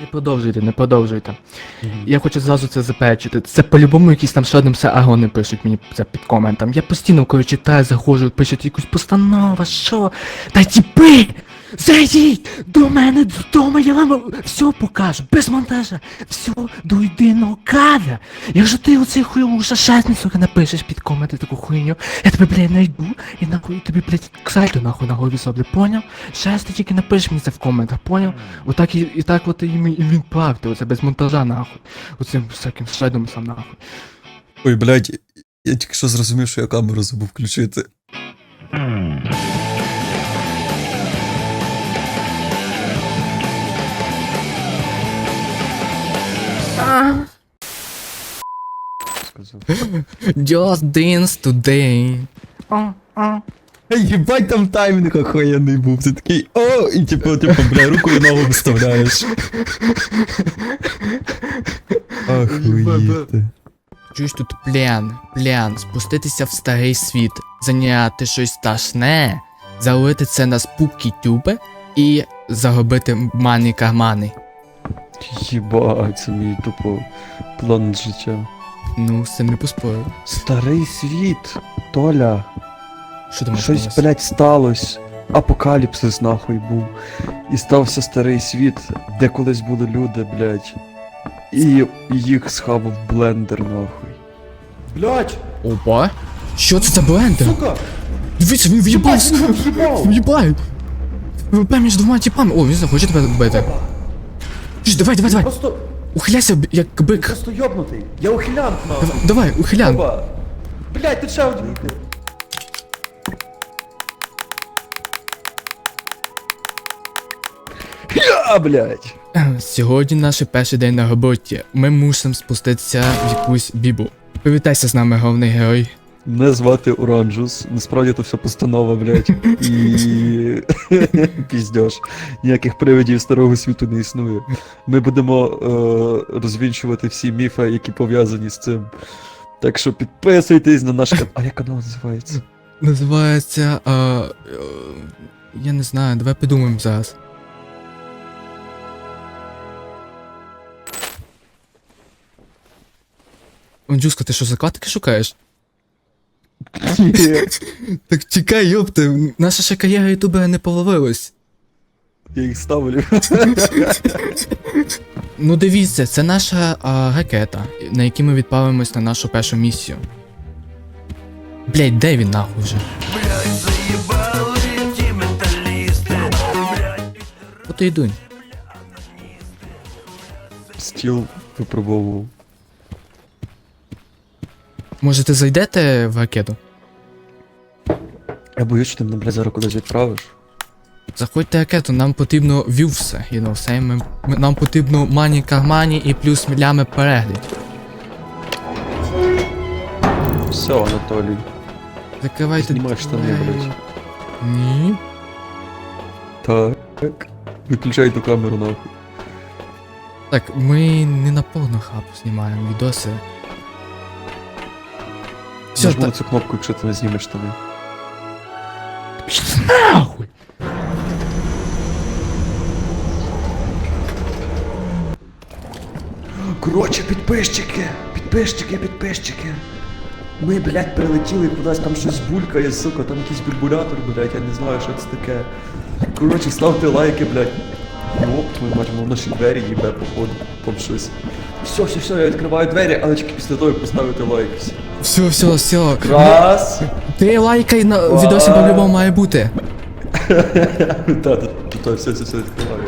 Не продовжуйте, не продовжуйте. Я хочу зразу це заперечити. Це по-любому якісь там ще одним все агони пишуть мені це під коментом. Я постійно, коли читаю, заходжу, пишуть якусь постанова, що? Та тіпи! Зайдіть до мене додому, я вам все покажу, без монтажа, все до єдиного кадра. Якщо ти оцей хуйову шашетний, сука, напишеш під коменти таку хуйню, я тебе, блядь, найду і нахуй тобі, блядь, ксайту нахуй на голові зроблю, поняв? Щас ти тільки напишеш мені це в коментах, поняв? Отак і, і так от і, і він правди, оце без монтажа нахуй. Оцим всяким шедом сам нахуй. Ой, блядь, я тільки що зрозумів, що я камеру забув включити. Just dance today. Ей, їбать там таймінг охуєнний був. Ти такий о, і типу, типу, бля, руку і ногу виставляєш. Охуєти. Чуєш тут план, план, спуститися в старий світ, зайняти щось страшне, залити це на спуки тюби і заробити мані кармани. Єбать, це мій тупо план життя. Ну, самі поспорив. Старий світ, Толя. Що думаєш? Щось, Денис? блядь, сталося. Апокаліпсис нахуй був. І стався старий світ, де колись були люди, блядь. І їх схавав блендер нахуй. Блядь! Опа? Що це за блендер? Сука! Дивіться, він! В'їбав! В'їбай! ВП між двома типами. О, він захоче тебе вбити. Чуєш, давай, давай, давай! Просто, Ухиляйся, як бик. просто йобнутий. Я ухилянт нахуй. Давай, Давай, ухилян. Оба. Блядь, тут ще один. Я, блядь. Сьогодні наш перший день на роботі. Ми мусимо спуститися в якусь бібу. Привітайся з нами, головний герой. Мене звати Оранжус. Насправді то все постанова, блядь. І. Піздьош. Ніяких привидів старого світу не існує. Ми будемо е, розвінчувати всі міфи, які пов'язані з цим. Так що підписуйтесь на наш канал. А як канал називається? Називається. А, е, я не знаю, давай подумаємо зараз. Онджуска, ти що закладки шукаєш? Так чекай, йопте, наша ще кар'єра ютубера не половилась. Я їх ставлю. Ну дивіться, це наша а, ракета, на якій ми відправимось на нашу першу місію. Блять, де він нахуй вже? От і йдунь. Стіл випробовував. Може ти зайдете в ракету? Я боюсь, що ти мене, блядь, зараз кудись відправиш. Заходьте ракету, нам потрібно вювсе, you know, все, ми, ми- нам потрібно мані кармані і плюс мілями переглядів. Все, Анатолій. Закривайте. Знімай штани, двері. блядь. Ні. Так. Виключай ту камеру нахуй. Так, ми не на повну хапу знімаємо відоси. Все, Нажми так. на цю кнопку, якщо ти не знімеш штани. Нахуй! Коротше, підписчики! Підписчики, підписчики! Ми, блядь, прилетіли кудись, там щось булькає, сука, там якийсь бульбулятор, блядь, я не знаю, що це таке. Коротше, ставте лайки, блядь. Йоп, ми бачимо в наші двері їбе, походу, там щось. Все, все, все, я відкриваю двері, але тільки після того, як поставити лайк. Все. Все, все, все. Раз! Ти лайкай на відосі по-любому має бути. Та, та, все, все, все відкриваю.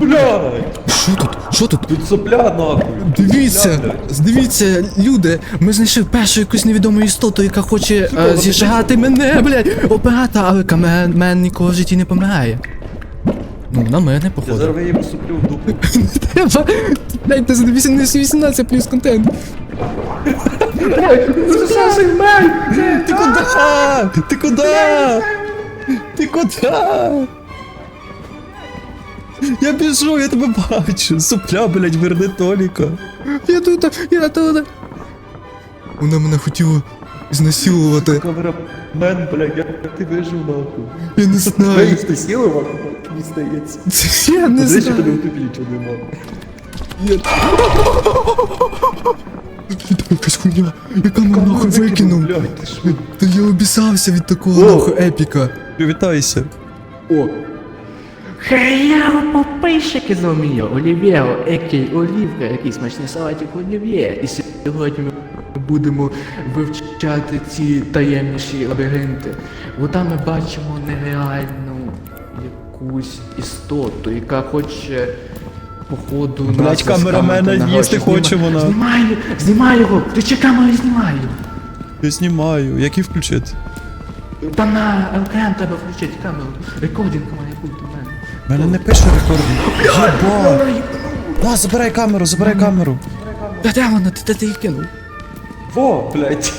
Блядь! Що тут? Що тут? Тут сопля нахуй! Дивіться, Сопля, блядь. дивіться, люди, ми знайшли першу якусь невідому істоту, яка хоче е, зіжрати мене, блядь, оператор, але камермен ніколи в житті не помирає. Ну, на мене, Я походу. зараз суплю в дупу. Треба. Дайте за 18 плюс контент. Ти куда? Ти куда? Ти куда? Я біжу, я тебе бачу. Сопля, блядь, верни Толіка. Я тут, я тут. Вона мене хотіла знасилувати. Камера мен, блядь, як ти вижив нахуй. Я не знаю. Ти сіли, мені здається. Я не знаю. тебе в тобі нічого Якась хуйня. Я камеру нахуй викинув. Та я обісався від такого нахуй епіка. Привітайся. О, Хеяво попийщики зумію, Олівєро, екей олівка, який смачний салатик олів'є. І сьогодні ми будемо вивчати ці таємніші лабіринти. Бо там ми бачимо нереальну якусь істоту, яка хоче походу нас Блядь, камерамена їсти хоче вона. Знімаю, знімаю його, включи камеру і знімаю. Я знімаю. Який включити? Та на екран треба включити камеру. Рекординг має бути у мене. У мене не пише рекординг. Єба! На, забирай камеру, забирай камеру. Та де вона? Ти, ти, ти її кинув? во, блядь.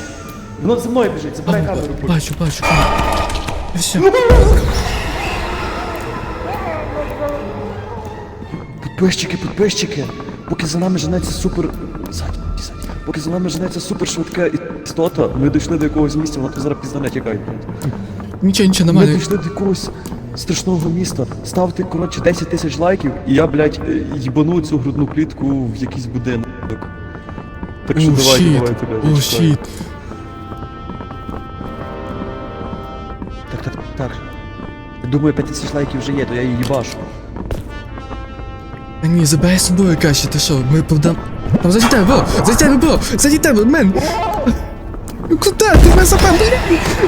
Воно за мною біжить, забирай камеру. Бачу, бачу. Все. Підписчики, підписчики. Поки за нами женеться супер. Ззаді, ззаді. Поки за нами женеться супер швидка істота, ми дійшли до якогось місця, вона тут зараз піздане тікає. Нічого, нічого, Ми дійшли до якогось страшного міста. Ставте, коротше, 10 тисяч лайків, і я, блядь, е, їбану цю грудну клітку в якийсь будинок. Так що О, давайте, щіт, давайте, блядь. о, чекаю. щіт. Так, так, так. Думаю, 5 тисяч лайків вже є, то я її їбашу. Ні, забирай з собою краще, ти що, ми повдам... Там заді тебе, бро! Заді тебе, бро! Тебе, мен! Куда ти мене запав?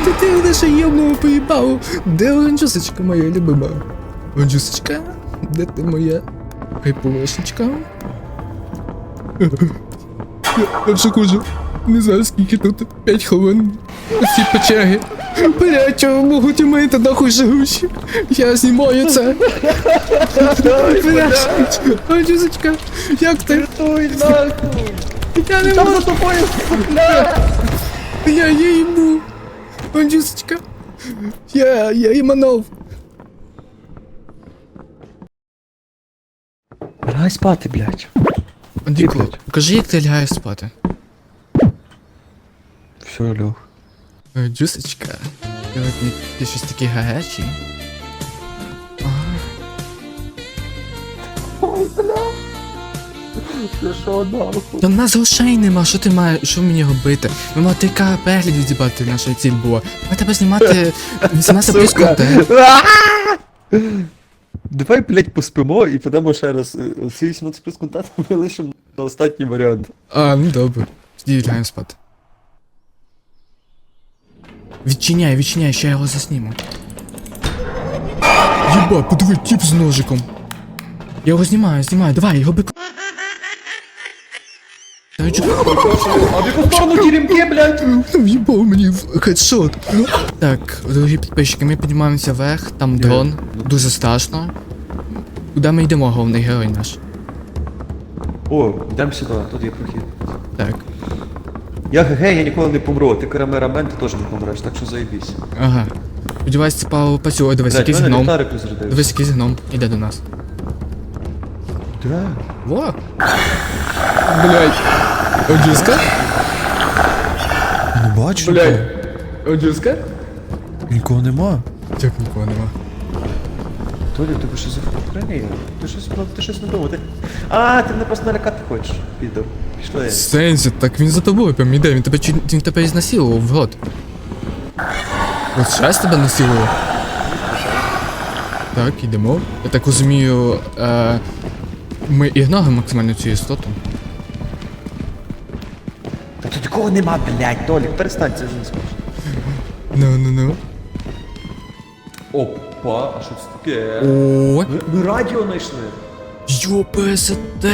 Ти ти мене ще йобнув поїбав. Де оранжусечка моя любима? Оранжусечка? Де ти моя? Хайповошечка? Я, вже хожу. Не знаю скільки тут. П'ять хвилин. Всі печеги. Бля, чого можуть умити нахуй живучі? Я знімаю це. Бля, Оранжусечка, як ти? Я не можу. Я їбу. Оранжусечка. Я, я іманов. Грай спати, блядь. Андрійко, кажи, як ти лягаєш спати. Все, Льох. Ой, Джусечка, сьогодні ти щось такий гарячий. Та в нас грошей нема, що ти маєш, що мені робити? Ми мали 3К переглядів зібрати, наша ціль була. Ми тебе знімати 18 плюс Сука. контент. Давай, блядь, поспимо і підемо ще раз. Е, Всі 18 плюс контент ми лишимо на останній варіант. А, ну добре. Тоді лягаємо спати. Відчиняй, відчиняй, ще я його засніму. Єба, подиви, тіп з ножиком. Я його знімаю, знімаю, давай, його бик. А в яку сторону теремки, блядь? В'їбав мені в хедшот. Так, дорогі підписчики, ми піднімаємося вверх, там дрон, дуже страшно. Куди ми йдемо, головний герой наш? О, йдемо сюди, тут є прохід. Так, Я ГГ, я ніколи не помру, ти камерамен, ти теж не помреш, так що заєбісь. ага. Сподіваюсь, це Павло працює, дивись, Блядь, якийсь мене гном. ліхтарик розрядився. Дивись, якийсь гном, іде до нас. Де? Во! Блять. Оджуска? Не бачу. нікого. Оджуска? Нікого нема. Як нікого нема. Толі, тебе що шизофренія? Ти щось, ти щось не думав, ти... А, ти мене просто налякати хочеш, підор. Пішли. Сенсі, так він за тобою прям іде, він тебе чи він тебе ізнасилував в рот. От щас тебе насилував. Так, йдемо. Я так розумію, е, ми ігноримо максимально цю істоту. Та тут нікого нема, блядь, Толік, перестань це не смішно. Ну, ну, ну. Опа, а що це таке? О, Ми, ми радіо знайшли. йо, ПСТ!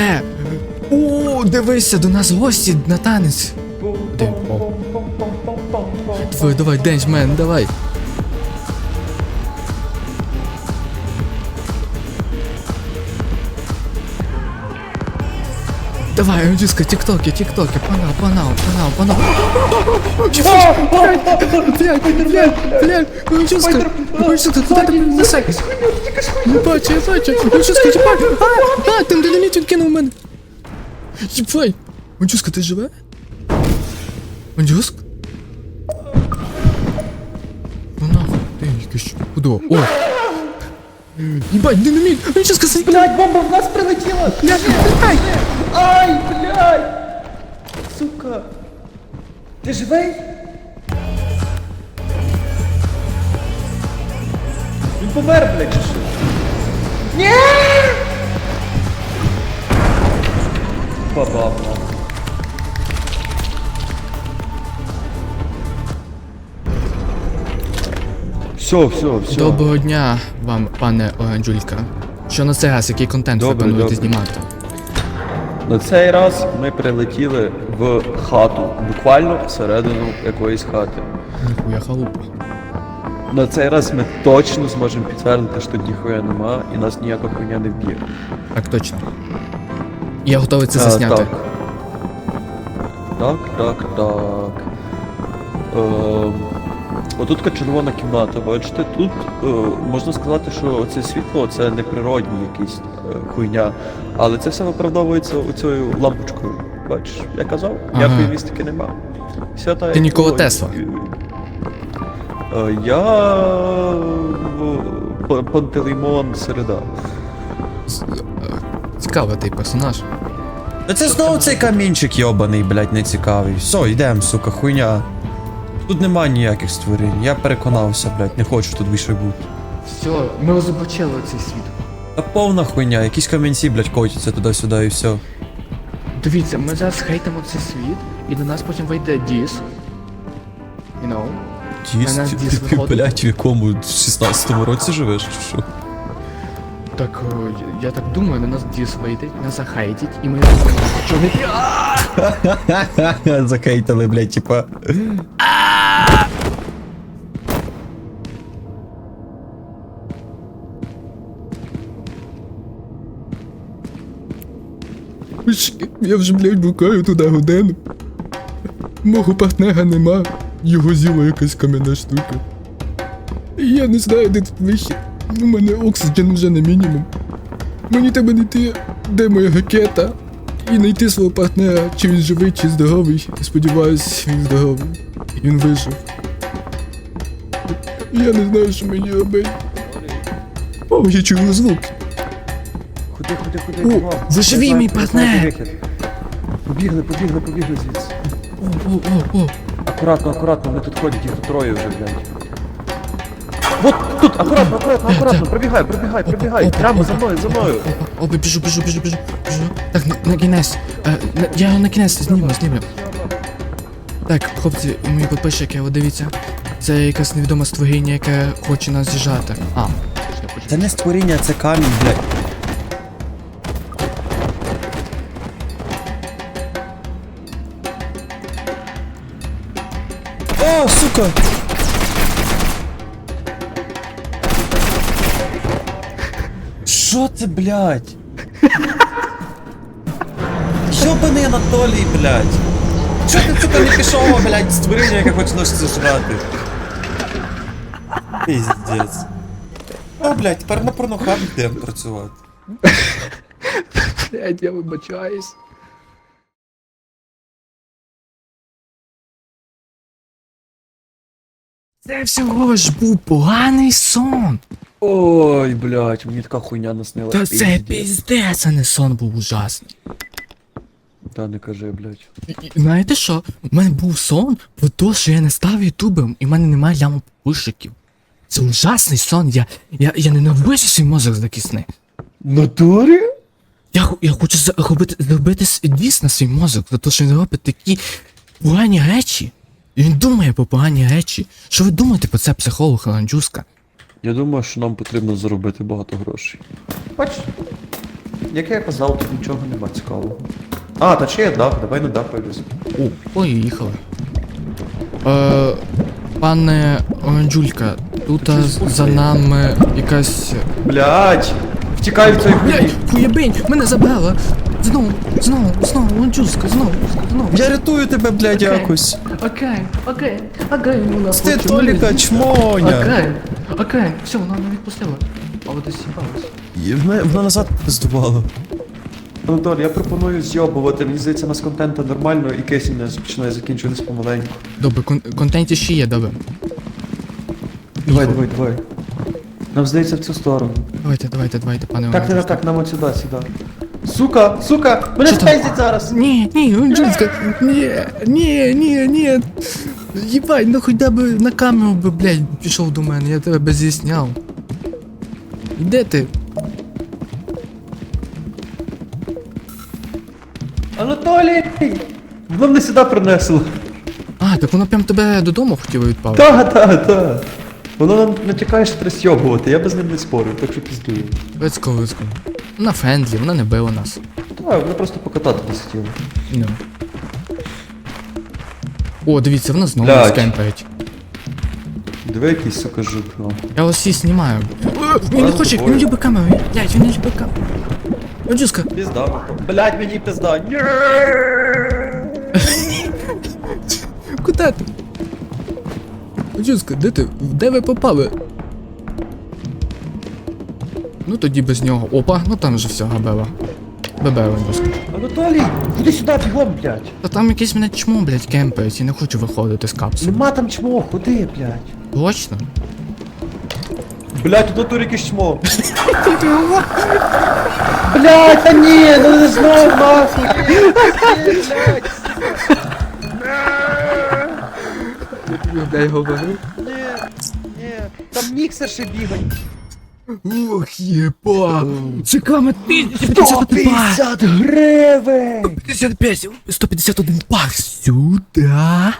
О, дивися, до нас гості на танець. Де? О. Давай, давай, денчмен, давай. Давай, Анджуска, тиктоки, тиктоки, панал, панал, панал, панал. Блядь, блядь, блядь, Анджуска, Анджуска, куда мене несеш? Не бачу, я бачу, Анджуска, їбать, а, а, там він кинув мене. Їбай, Анджуска, ти живе? Анджуск? Ну нахуй, ти якийсь, куди? О, Ебать, динамит! Он сейчас сказал, Блядь, бомба в нас прилетіла! Ай! Ай, блядь! Сука! Ти живий? Він помер, блядь, чи що? Ні! Нахуй. Все, все, все. Доброго дня вам, пане Оранжулька. Що на цей раз, який контент ви плануєте добре. знімати? На цей раз ми прилетіли в хату, буквально всередину якоїсь хати. Ніхуя халупа. На цей раз ми точно зможемо підтвердити, що ніхуя нема і нас ніяка хуйня не вб'є. Так точно. Я готовий це засняти. Так, так, так. так. Ем, отут така червона кімната, бачите, тут е, можна сказати, що це світло це не природній якийсь е, хуйня, але це все виправдовується оцією лампочкою. Бачиш, я казав, Ага. ніякої містики нема. Все так, Ти було. Тесла. Е, Я е, Пантелеймон Середа. Цікавий той персонаж. Та це знову цей камінчик йобаний, блядь, не цікавий. Все, йдем, сука, хуйня. Тут нема ніяких створінь, я переконався, блядь, не хочу тут більше бути. Все, ми розоблачили цей світ. Та повна хуйня, якісь камінці, блядь, котяться туди-сюди і все. Дивіться, ми зараз хейтимо цей світ, і до нас потім вийде Діс. You know? Діс, На нас ти, ти, виходить. блядь, в якому 16-му році живеш, чи що? Так, я так думаю, на нас вийде, нас захейтить, і ми... Що ми... Захейтили, блядь, типа. Я вже, блядь, блукаю туди годину. Мого партнера нема, його з'їла якась кам'яна штука. Я не знаю, де тут вихід. У мене оксиген вже на мінімум. Мені треба знайти, де моя ракета, і знайти свого партнера, чи він живий, чи здоровий. Сподіваюсь, він здоровий. І Він вижив. Я не знаю, що мені робити. О, я чую звук. Ходи, ходи, ходи, О, знаю- мій партнер. Побігли, побігли, побігли звідси. О, о, о, о. Акуратно, акуратно, вони тут ходять, їх тут троє вже, блядь. Вот тут, акуратно, акуратно, акуратно, пробігай, пробігай, пробігай. Прямо за мною, за мною. О, біжу, біжу, біжу, біжу, біжу. Так, на, на кінець. Е, на, я його на кінець зніму, зніму. Так, хлопці, мої підписчики, от дивіться. Це якась невідома створіння, яке хоче нас з'їжджати. А, Це не створіння, це камінь, блядь. О, сука! Що це, блядь? Йобаний Анатолій, блядь! Чо ти, сука, не пішов, блядь, створіння, яке хоче нас зажрати? Піздець. Ну, блядь, тепер на порнохаб йдемо працювати. блядь, я вибачаюсь. Це всього ж був поганий сон. Ой, блядь, мені така хуйня наснила. Та це піздець, а не сон був ужасний. Та не кажи, блядь. І- і Знаєте що? У мене був сон про те, що я не став ютубом і в мене немає ляму пушиків. Це ужасний сон, я, я, я ненавиджу свій мозок за такі сни. Натурі? Я, я хочу зробити, зробити с- дійс на свій мозок, за те, що він робить такі погані речі. І він думає про погані речі. Що ви думаєте про це психолог Ланджуска? Я думаю, що нам потрібно заробити багато грошей. Бач, як я казав, тут нічого нема цікавого. А, та чи є дах, давай на дах виліземо. О, ой, їхали. Е, пане Оранджулька, тут а, за нами якась. Блядь! Втікай в цей хуйні! Блять, хуєбень, мене забрала. Знову, знову, знову, Оранджульська, знову, знову. Я рятую тебе, блядь, Окей. якось. Окей, окей, окей, ну нас Ти Толіка чмоня. Окей, окей, все, вона не відпустила. А ви десь сібалась. І Вона, вона назад здувала. Анатолій, я пропоную зйобувати. Мені здається, у нас контенту нормально і кисень не починає закінчуватись помаленьку. Добре, кон- контенті ще є, добре. Давай, давай, давай. Нам здається в цю сторону. Давайте, давайте, давайте, пане Так, не Оранжевський. так, нам от сюди, сюди. Сука, сука! Мене Що спейзять зараз! Ні, ні, Оранжевська, ні, ні, ні, ні. Єбать, ну хоча б на камеру би, блядь, пішов до мене, я тебе без'ясняв. Де ти? Анатолій! Воно мене сюди принесло. А, так вона прям тебе додому хотіла відправити. Та, та, та. Воно нам натякає, що треба сьобувати, я би з ним не спорив, так що піздую. Вицько, вицько. Вона фендлі, вона не била нас. Так, вона просто покатати не хотіла. Ну. О, дивіться, вона знову Блядь. скемперить. Диви якийсь, сука, жук, ну. Я ось її знімаю. Е, Він не хоче, він любить камеру. Блядь, він не любить камеру. Оджуска, Пізда, Блять, мені пізда. Ні! куди ти? Оджуска, де ти? Де ви попали? Ну тоді без нього. Опа, ну там же все, габела. Бебе, Оджуска. Анатолій, іди сюди, бігом, блядь. Та там якийсь мене чмо, блядь, кемпають, і не хочу виходити з капсули. Нема там чмо, ходи, блядь. Точно? Блять, у натурі якесь чмо. Блять, та ні, ну не знов нахуй. Блять, Дай говорю. ні, ні. Там міксер ще бігає. Ух, єба! Це камера 1051 бак! 150 гривень! 55, 151 бак сюда.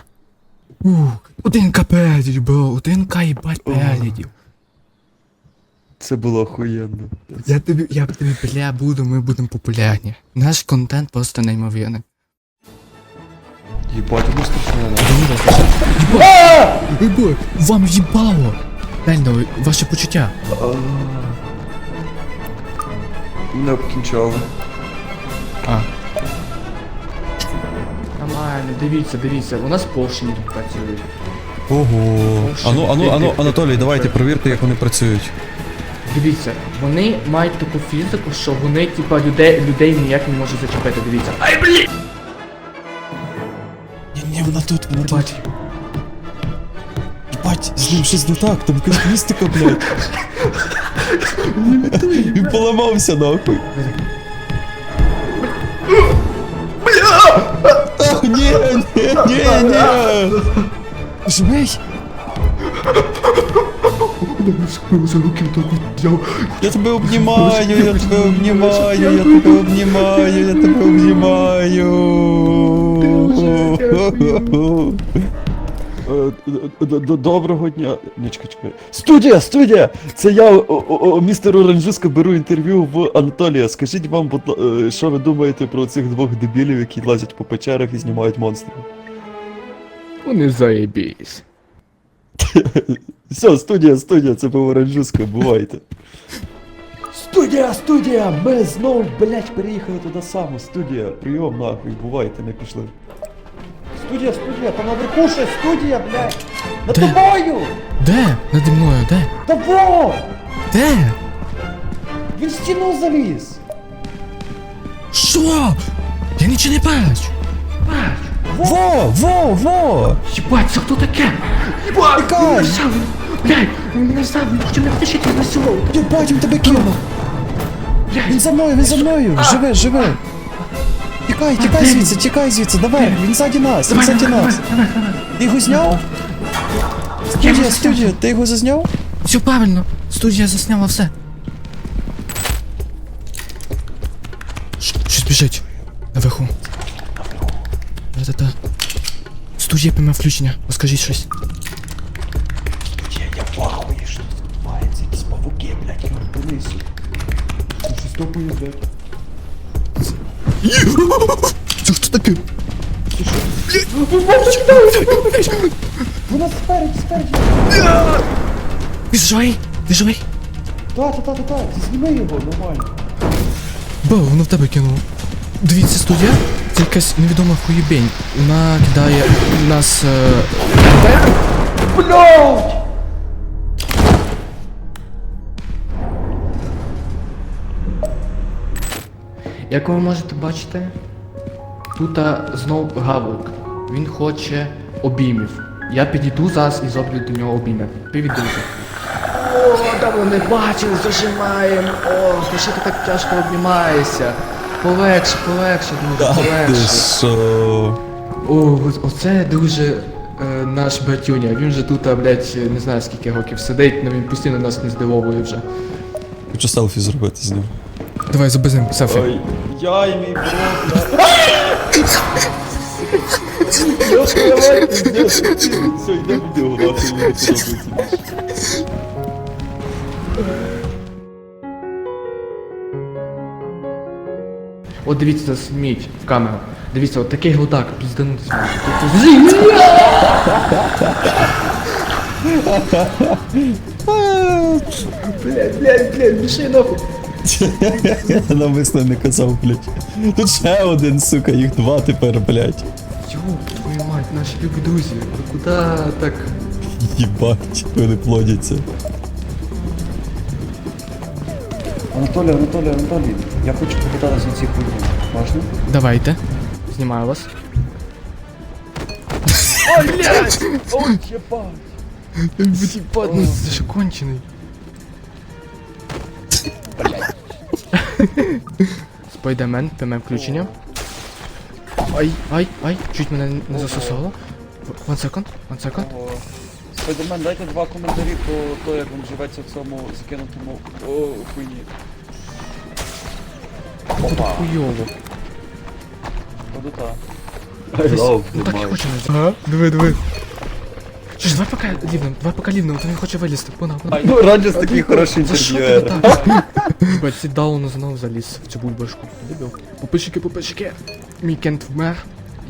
Ух, один капель, бро, один к їбать переглядів. Це було охуєнно. Я тобі, я тобі, бля, буду, ми будемо популярні. Наш контент просто неймовірний. Єбать, ну страшно. Ебой, вам їбало! Реально, ваше почуття. Не обкінчали. А. Нормально, дивіться, дивіться, у нас поршні тут працюють. Ого. Ану, ану, ану, Анатолій, давайте провірте, як вони працюють. Дивіться, вони мають таку фізику, що вони, типа, людей, людей ніяк не можуть зачепити, дивіться. Ай, блін! Ні, ні, вона тут, вона Бать. Бать, з ним щось не так, там якась містика, блядь. Він поламався нахуй. Бля! Ні, ні, ні, ні. Живий? Я тебе обнімаю, я тебе обнімаю, я тебе обнімаю, я тебе обнімаю. Доброго дня. Ні, чекай, чекай. Студія, студія! Це я, о, містер Оранжуска, беру інтерв'ю в Анатолія. Скажіть вам, будь е, що ви думаєте про цих двох дебілів, які лазять по печерах і знімають монстрів? Вони заєбісь. Все, студія, студія, це був Оранжуска, бувайте. Студія, студія! Ми знову, блять, переїхали туди само. Студія, прийом нахуй, бувайте, не пішли. Студія, студія, там наверху ще студія, блять! Над Де? тобою! Де? Наді мною, де? Того! Де? Він в стіну заліз! Що? Я нічого не бачу. Во, во, во! Єбать, це хто таке? Єбать, він мене взяв, він- блядь, він мене взяв, він хоче мене втащити на село. Єбать, він тебе кинув! Він за мною, він за мною! Живи, живи! Тікай, тікай звідси, тікай звідси, давай, він ззаді нас, він ззаді нас. Ти його зняв? Студія, студія, ти його зазняв? Все правильно, студія засняла все. Щось біжить. Наверху. Та-та-та. Студія пряме включення, розкажіть щось. Вона спереді, спереді! Ти живий? Ти живий? Та, та, та, та, та, зніми його, нормально. Бо, воно в тебе кинуло. Дивіться, студія, це якась невідома хуєбень. Вона кидає нас. Е... Блять! Як ви можете бачити, тут а, знов гавлик. Він хоче обіймів. Я підійду зараз і зроблю до нього обійми. Привіт, друзі. давно не бачили, зажимаємо. О, ти що ти так тяжко обнімаєшся? Полегше, полегше, друже, полегше. О, оце дуже е, наш братюня. Він же тут, а, блядь, не знаю скільки років сидить, але він постійно нас не здивовує вже. Хочу селфі зробити з ним. Давай зобизнем селфі. Ой, я і мій бро, блядь. Все, йдемо відео, нахуй, мені. От дивіться, засміть в камеру. Дивіться, от такий глудак, пізданутися. Блядь, блядь, блядь, біши нахуй. Я навмисно не казав, блядь. Тут ще один, сука, їх два тепер, блядь. Йоу, твою наші любі друзі, ви куди так? Їбать, вони плодяться. Анатолій, Анатолій, Анатолій, я хочу покататися на цій хуйні. Можна? Давайте. Знімаю вас. Ой, блядь! Ой, єбать! Ебать, ну це ж кончений. Спайдермен, пряме включення. Ай, ай, ай, чуть мене не засосало. One second, one second. Спайдермен, дайте два коментарі про те, як вам живеться в цьому закинутому о, хуйні. Походу хуйово. подута. Ну так і хоче Ага, диви, диви. Ж, давай пока лівнем, давай пока лівнем, то він хоче вилізти, пона, пона. Ну, Раджес такий хороший За що ти інтерв'юер. так? Бать, сідауну знову заліз в цю бульбашку. Дебіл. Попишики, попишики. Мій кент вмер.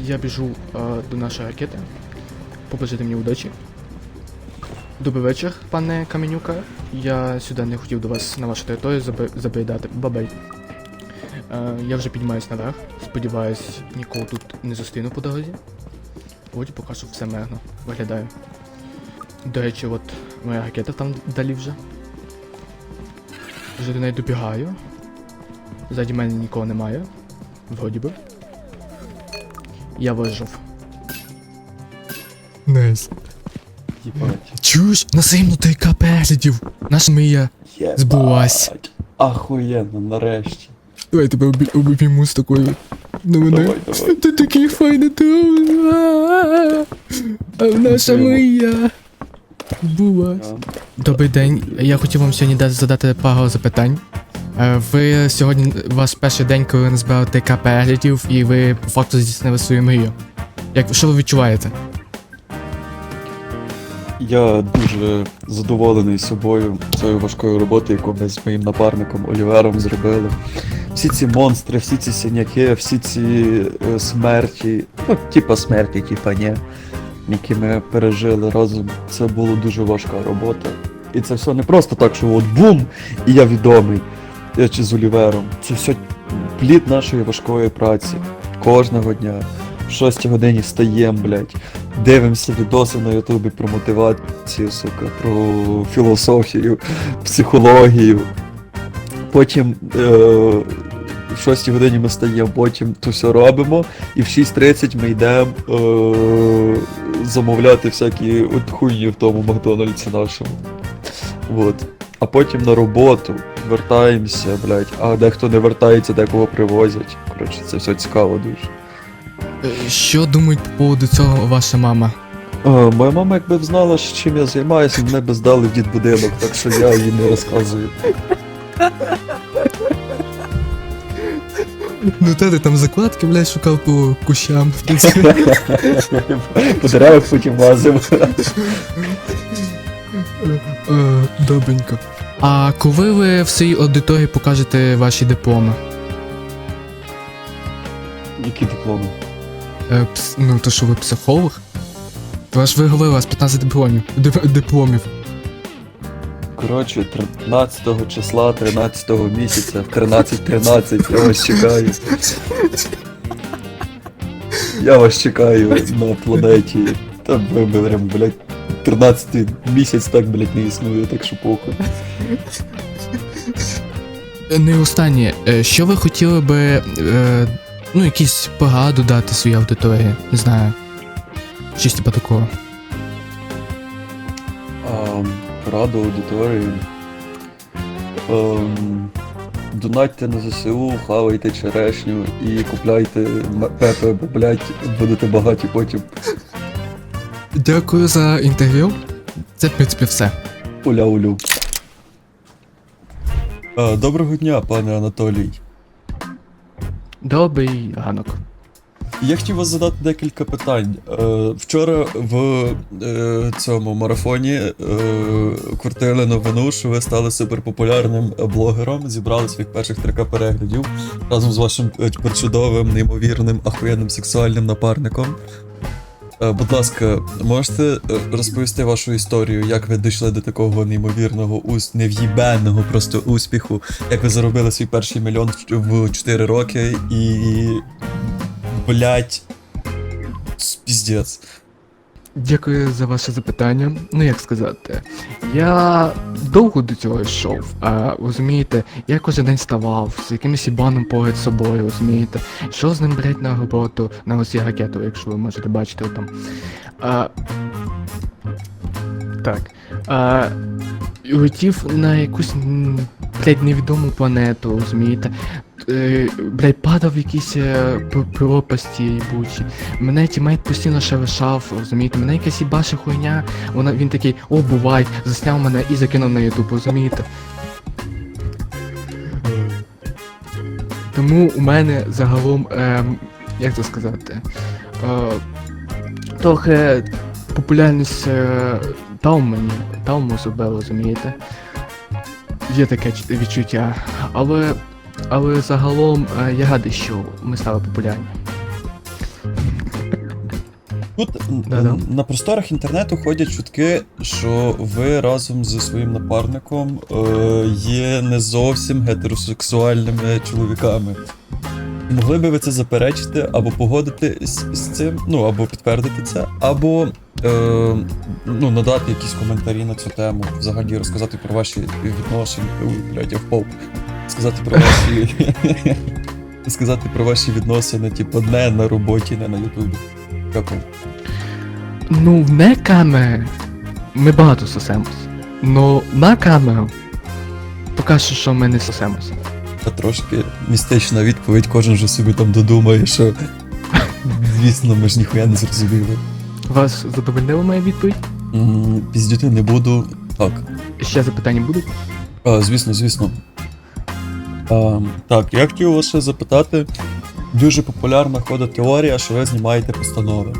Я біжу е, до нашої ракети. Побажайте мені удачі. Добрий вечір, пане Каменюка. Я сюди не хотів до вас на вашу територію заби- забридати. Бабай. Е, я вже піднімаюсь наверх. Сподіваюсь, нікого тут не зустріну по дорозі. Поки що все мирно виглядає. До речі, от моя ракета там далі вже. Вже до неї добігаю. Ззаді мене нікого немає. Вроді би. Я вижив. Найс. Єбать. Чуєш? На взаємно ТК переглядів. Наша мрія Єбать. збулась. Ахуєнно, нарешті. Давай тебе обі- обійму з такою. Ну мене. Давай, давай. Ти такий файний друг. А, наша мрія. Збулась. Добрий день. Я хотів вам сьогодні задати пару запитань. Е, Ви сьогодні ваш перший день, коли назбирали ТК переглядів, і ви по факту здійснили свою мрію. Як що ви відчуваєте? Я дуже задоволений собою, цією важкою роботою, яку ми з моїм напарником Олівером зробили. Всі ці монстри, всі ці синяки, всі ці е, смерті, ну, типа смерті, типа ні, які ми пережили разом. Це була дуже важка робота. І це все не просто так, що от бум, і я відомий. Чи з Олівером. Це все плід нашої важкої праці. Кожного дня. В 6 годині встаємо, блядь. Дивимося відоси на Ютубі про мотивацію, сука, про філософію, психологію. Потім е, в 6 годині ми стаємо, потім то все робимо, і в 6.30 ми йдемо е, замовляти всякі от хуйні в тому Макдональдсі нашому. Вот. А потім на роботу вертаємося, блядь, а дехто не вертається, декого привозять. Коротше, це все цікаво дуже. Е, Що думають по поводу цього ваша мама? А, моя мама, якби б знала, чим я займаюся, мене б здали в дітбудинок, так що я їй не розказую. Ну та ти там закладки, блядь, шукав по кущам. По деревах потім лазив. Е, Добренько. А коли ви в своїй аудиторії покажете ваші дипломи? Які дипломи? Е, пс- ну, то що ви психолог? То ж ви говорили, у вас 15 дипломів. Дип- дипломів. Коротше, 13 числа 13 місяця в 13.13 я вас чекаю. Я вас чекаю на планеті. Та виберем, блядь. 13 місяць так, блядь, не існує, так що похуй. Не останнє. Е, Що ви хотіли би. Е, ну, якісь пораду дати своїй аудиторії? Не знаю. Щось типа такого. А, пораду аудиторії. Ем, донатьте на ЗСУ, хавайте черешню і купляйте пепе, бо, блядь, будете багаті потім. Дякую за інтерв'ю. Це, в принципі, все. Уля-улю. Е, Доброго дня, пане Анатолій. Добрий ранок. Я хотів вас задати декілька питань. Е, вчора в е, цьому марафоні е, крутили новину, що ви стали суперпопулярним блогером, зібрали своїх перших 3К переглядів разом з вашим е, чудовим, неймовірним, ахуєнним сексуальним напарником. Будь ласка, можете розповісти вашу історію, як ви дійшли до такого неймовірного нев'їбенного просто успіху, як ви заробили свій перший мільйон в 4 роки і. Блять. Піздець. Дякую за ваше запитання. Ну як сказати, я довго до цього йшов. А, розумієте, я кожен день ставав з якимось ібаном перед собою, розумієте, що з ним блять на роботу на оці ракету, якщо ви можете бачити там. А, так. А, і летів на якусь блядь, невідому планету, розумієте. Е, блядь, падав в якісь е, пропасті їбучі. Мене тімейт постійно шевишав, розумієте, мене якась їбаша хуйня, вона, він такий, о, бувай, засняв мене і закинув на ютуб, розумієте? Тому у мене загалом, ем, як це сказати, е, трохи популярність е, дав мені, мені себе, розумієте? Є таке відчуття. Але, але загалом е, я радий, що ми стали популярні. Тут Да-да. на просторах інтернету ходять чутки, що ви разом зі своїм напарником е, є не зовсім гетеросексуальними чоловіками. Могли би ви це заперечити або погодити з, цим, ну або підтвердити це, або е, ну, надати якісь коментарі на цю тему, взагалі розказати про ваші відношення. Ой, блядь. Сказати про ваші. Сказати про ваші відносини, типу, не на роботі, не на Ютубі. Дякую. Ну, не камери. Ми багато сосемось. Ну, на камеру. Поки що, що ми не сосемося. Та трошки містична відповідь, кожен же собі там додумає, що. Звісно, ми ж ніхуя не зрозуміли. Вас задовольнила моя відповідь? М, Піздіти не буду. Так. Ще запитання будуть? А, звісно, звісно. А, так, я хотів вас ще запитати. Дуже популярна ходить теорія, що ви знімаєте постанови.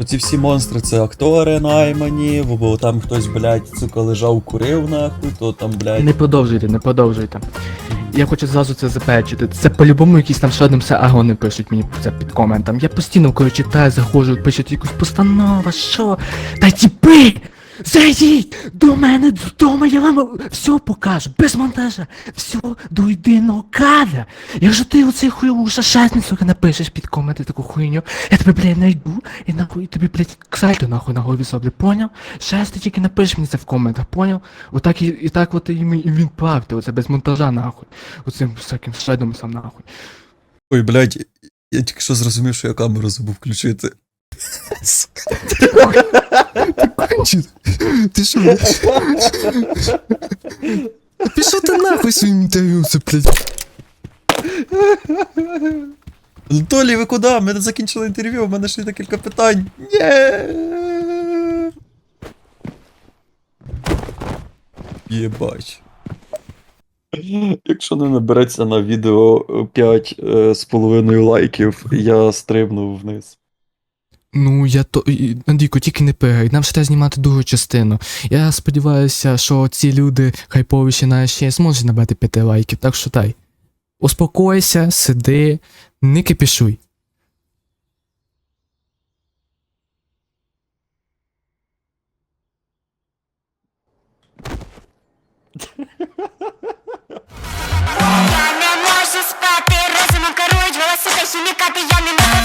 Оці всі монстри це актори наймані, бо там хтось, блядь, сука, лежав, курив нахуй, то там, блядь. Не продовжуйте, не продовжуйте. Я хочу зразу це заперечити. Це по-любому якісь там ще все агони пишуть мені це під коментом. Я постійно, коли читаю, заходжу, пишуть якусь постанова, що? Та тіпи! Зайдіть до мене додому, я вам все покажу, без монтажа, все до єдиного кадра. Якщо ти оцей хуйову шашетницю сука, напишеш під коменти таку хуйню, я тебе, блядь, найду і нахуй тобі, блядь, ксальту нахуй на голові зроблю, поняв? Щас тільки напишеш мені це в коментах, поняв? Отак і, і так от і, і він правди, оце без монтажа нахуй. Оцим всяким шедом сам нахуй. Ой, блядь, я тільки що зрозумів, що я камеру забув включити. Кончит. Ти що? Пішов ти нахуй своїм інтерв'ю, це, блядь. Анатолій, ви куди? Ми не закінчили інтерв'ю, у мене ще є декілька питань. Ні. Єбач. Якщо не набереться на відео 5 е, з половиною лайків, я стрибну вниз. Ну, я то. Андрійко, тільки не пигай, нам ще треба знімати другу частину. Я сподіваюся, що ці люди, хайповіші наші, зможуть набрати 5 лайків, так що дай. Успокойся, сиди, не кипішуй. Я не можу спати, розумом керують, волоси та хімікати я не можу.